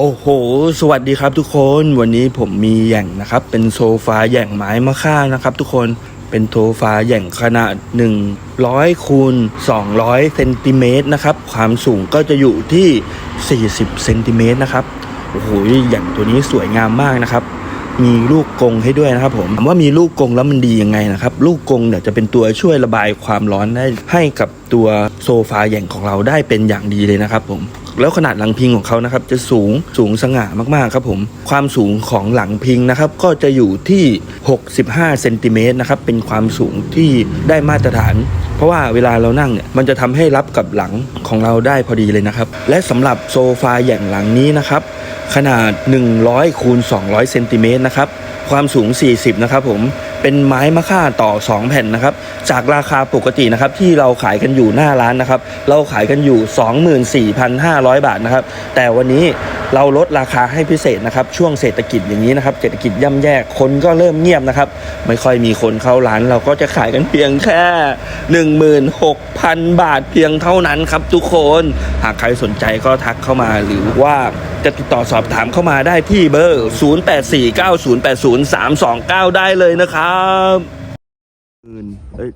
โอ้โห สวัสดีครับทุกคน วันนี้ผมมีแหย่งนะครับ เป็นโซฟาแหย่งไม้มะค่านะครับ ทุกคน เป็นโซฟาแหย่งขนาด 100คูณ200เซนติเมตรนะครับ ความสูงก็จะอยู่ที่ 40เซนติเมตรนะครับ โอ้โห แหย่งตัวนี้สวยงามมากนะครับ มีลูกกงให้ด้วยนะครับผมถามว่ามีลูกกงแล้วมันดียังไงนะครับ ลูกกงเนี่ยจะเป็นตัวช่วยระบายความร้อนได้ให้กับตัวโซฟาแหย่งของเราได้เป็นอย่างดีเลยนะครับผมแล้วขนาดหลังพิงของเขานะครับจะสูงสูงสง่ามากๆครับผมความสูงของหลังพิงนะครับก็จะอยู่ที่ 65เซนติเมตรนะครับเป็นความสูงที่ได้มาตรฐาน เพราะว่าเวลาเรานั่งเนี่ยมันจะทำให้รับกับหลังของเราได้พอดีเลยนะครับ และสำหรับโซฟาแหย่งหลังนี้นะครับ ขนาด 100คูณ200เซนติเมตรนะครับ ความสูง 40 นะครับผม เป็นไม้มะค่าต่อ 2 แผ่นนะครับ จากราคาปกตินะครับที่เราขายกันอยู่หน้าร้านนะครับ เราขายกันอยู่ 24,500 บาทนะครับ แต่วันนี้ เราลดราคาให้พิเศษนะครับช่วงเศรษฐกิจอย่างนี้นะครับเศรษฐกิจย่ำแย่คนก็เริ่มเงียบนะครับ ไม่ค่อยมีคนเข้าร้าน เราก็จะขายกันเพียงแค่ 16,000 บาทเพียงเท่านั้นครับทุกคนหากใครสนใจก็ทักเข้ามาหรือว่าจะติดต่อสอบถามเข้ามาได้ที่เบอร์ 0849080329 ได้เลยนะครับเอ้ย